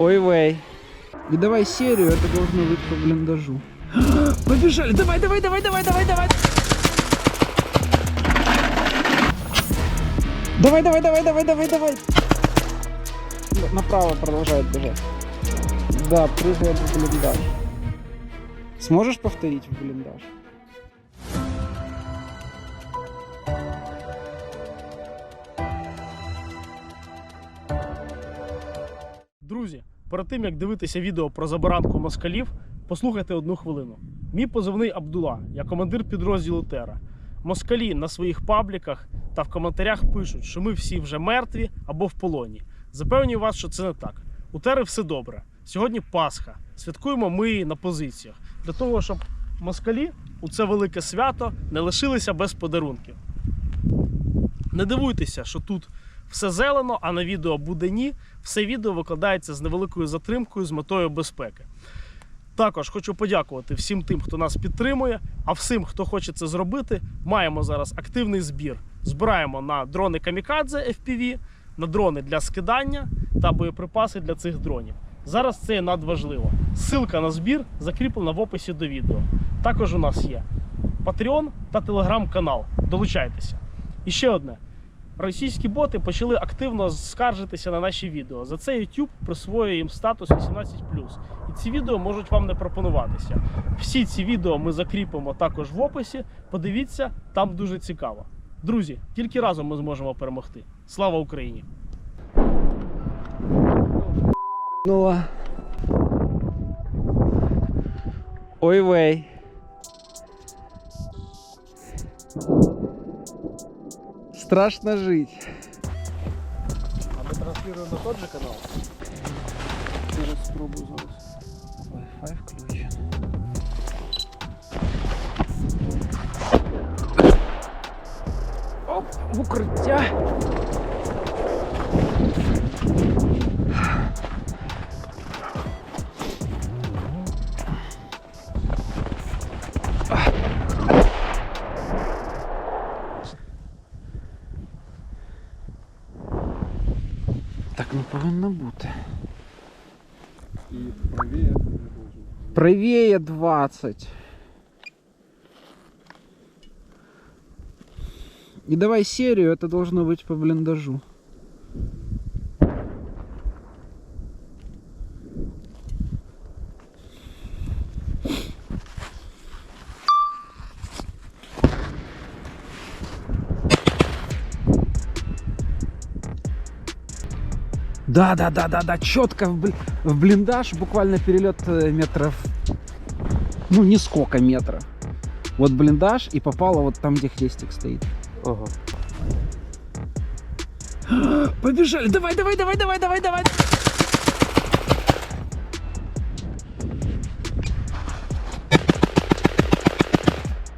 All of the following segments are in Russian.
Ой, вей. И давай серию, это должно быть по блиндажу. Побежали, давай, давай, давай, давай, давай, давай. Давай, давай, давай, давай, давай, давай. Направо продолжает бежать. Да, прыгает в блиндаж. Сможешь повторить в блиндаж? Друзі, перед тим як дивитися відео про забаранку москалів, послухайте одну хвилину. Мій позивний Абдула, я командир підрозділу Тера. Москалі на своїх пабліках та в коментарях пишуть, що ми всі вже мертві або в полоні. Запевнюю вас, що це не так. У Тери все добре. Сьогодні Пасха. Святкуємо ми на позиціях для того, щоб москалі у це велике свято не лишилися без подарунків. Не дивуйтеся, що тут все зелено, а на відео буде ні. Все відео викладається з невеликою затримкою з метою безпеки. Також хочу подякувати всім тим, хто нас підтримує, а всім, хто хоче це зробити, маємо зараз активний збір. Збираємо на дрони Камікадзе FPV, на дрони для скидання та боєприпаси для цих дронів. Зараз це є надважливо. Ссылка на збір закріплена в описі до відео. Також у нас є Patreon та телеграм-канал. Долучайтеся. І ще одне. Російські боти почали активно скаржитися на наші відео. За це YouTube присвоює їм статус 18+. І ці відео можуть вам не пропонуватися. Всі ці відео ми закріпимо також в описі. Подивіться, там дуже цікаво. Друзі, тільки разом ми зможемо перемогти. Слава Україні! Ну. Ой, вей. Страшно жить. А ми транслюємо на тот же канал. Зараз спробую зараз. Wi-Fi включен. Оп, в укриття. Повинно бути. И правее должен. Правее 20. И давай серию, это должно быть по блиндажу. Да, да, да, да, да, четко в, бл- в блиндаж, буквально перелет э, метров, ну не сколько метров. Вот блиндаж и попало вот там, где хрестик стоит. Ага. Побежали, давай, давай, давай, давай, давай, давай.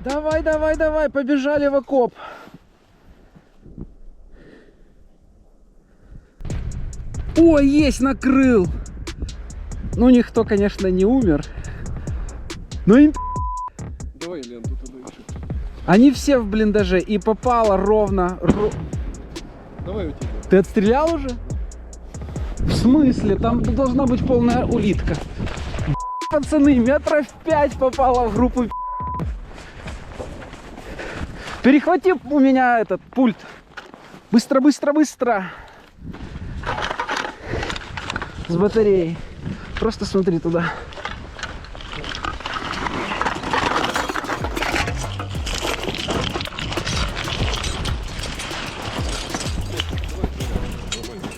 Давай, давай, давай, побежали в окоп. Ой, есть, накрыл. Ну, никто, конечно, не умер. Но им Давай ленту туда еще. Они все в блиндаже и попало ровно. ро- Давай у тебя. Ты отстрелял уже? В смысле? Там должна быть полная улитка. Пацаны, метров пять попало в группу. Перехвати у меня этот пульт. Быстро, быстро, быстро. С батареей. Просто смотри туда.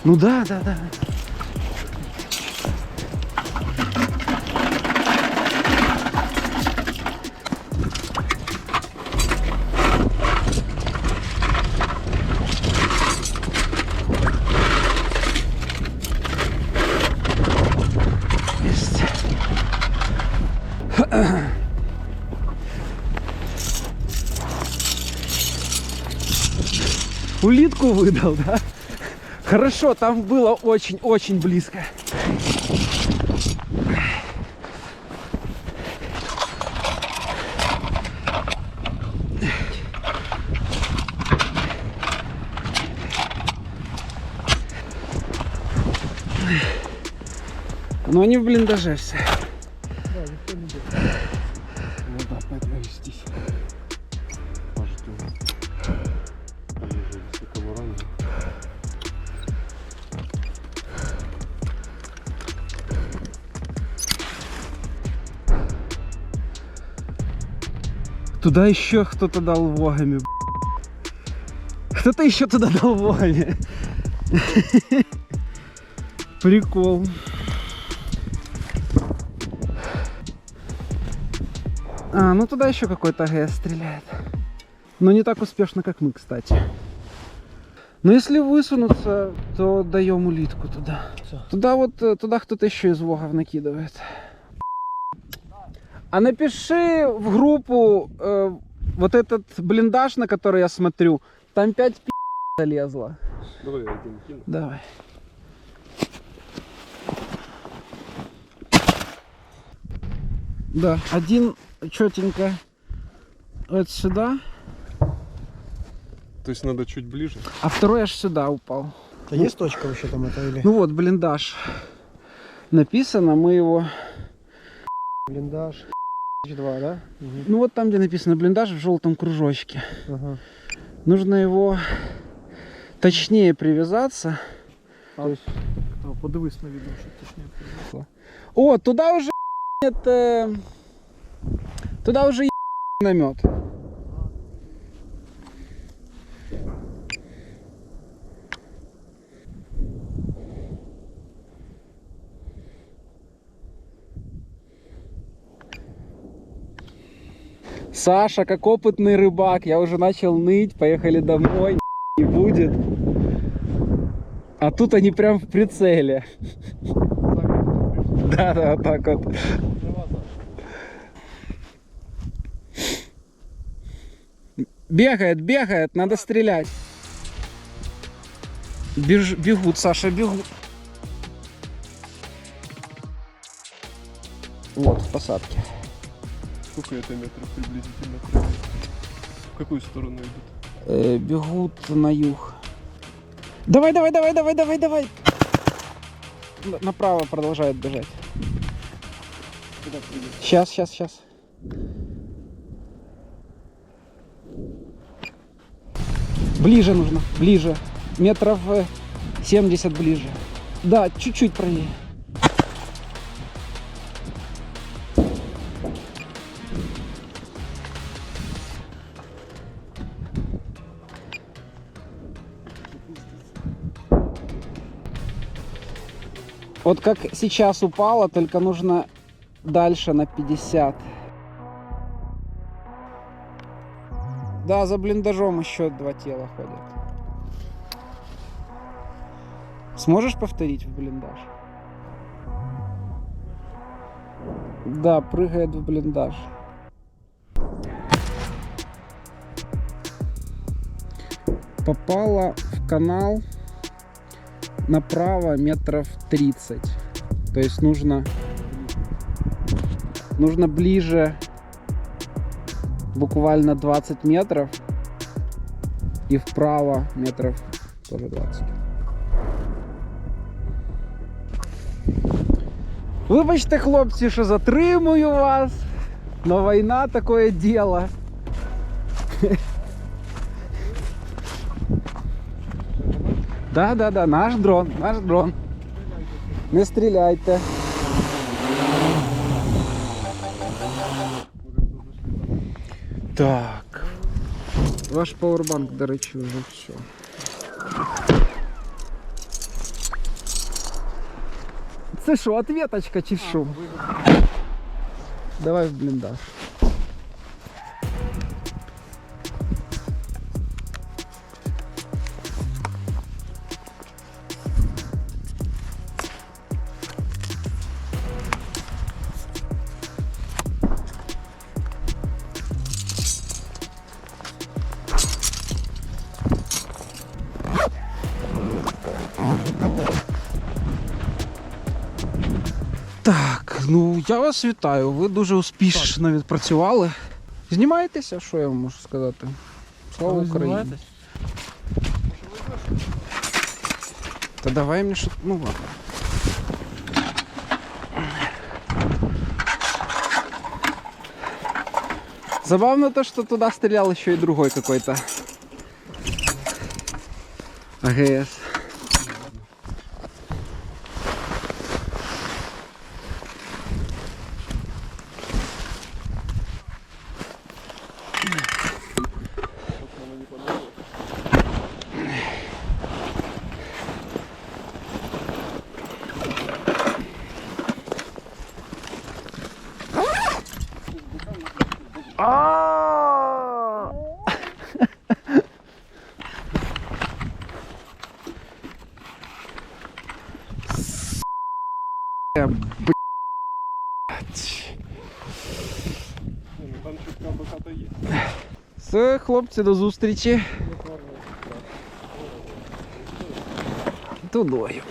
Ну да, да, да. Улитку выдал, да? Хорошо, там было очень-очень близко. Но они в блиндаже все. Да, Туда еще кто-то дал вогами. Кто-то еще туда дал вогами. Прикол. А, ну туда еще какой-то ГС стреляет. Но не так успешно, как мы, кстати. Но если высунуться, то даем улитку туда. Всё. Туда вот, э, туда кто-то еще из вогов накидывает. А напиши в группу вот этот блиндаж, на который я смотрю. Там 5 пи залезло. Давай я один кину. Давай. Да, один четенько вот сюда, То есть надо чуть ближе. а второй аж сюда упал. Та є точка вообще там это или? Ну вот, блиндаж. Написано, мы его... Блиндаж. 2, да? Ну вот там, где написано блиндаж, в желтом кружочке. Ага. Нужно его точнее привязаться. Подивись на відео, щоб точніше. О, туда уже это... Туда уже намет. Саша, как опытный рыбак, я уже начал ныть, поехали домой, не будет. А тут они прям в прицеле. Да, да, вот так вот. Бегает, бегает, надо стрелять. Беж- бегут, Саша, бегут. Вот, в посадке. Сколько это метров приблизительно? В какую сторону идут? Э, бегут на юг. Давай, давай, давай, давай, давай, давай. Н- Направо продолжает бежать. Куда? Сейчас, сейчас, сейчас. Ближе нужно, ближе. Метров э, 70 ближе. Да, чуть-чуть правее. Вот как сейчас упало, только нужно дальше на 50. Да, за блиндажом еще два тела ходят. Сможешь повторить в блиндаж? Да, прыгает в блиндаж. Попала в канал направо метров 30. То есть нужно нужно ближе буквально 20 метров и вправо метров тоже 20. Вибачте, хлопці, що затримую вас. Но війна такое діло. Да, да, да, наш дрон, наш дрон. Не стріляйте. Так. Ваш пауербанк, до речі, вже все. Це що, ответочка чи що? Давай в бліндаж. ну я вас вітаю. Ви дуже успішно відпрацювали. Знімаєтеся, що я вам можу сказати? Слава Україні. Та давай мені що... Ну ладно. Забавно то, що туди стріляли ще й другой какой-то. АГС. Э, блядь. Ні, ну там чутка багато є. Все, хлопці, до зустрічі. Тудою.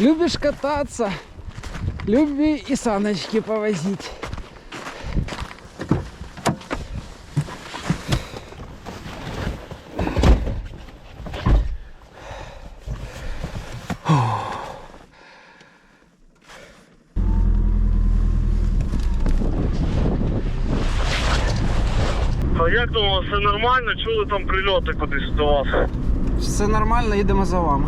Любишь кататься? Люби и саночки повозить. Як думав, все нормально? Чули там прильоти кудись до вас? Все нормально, їдемо за вами.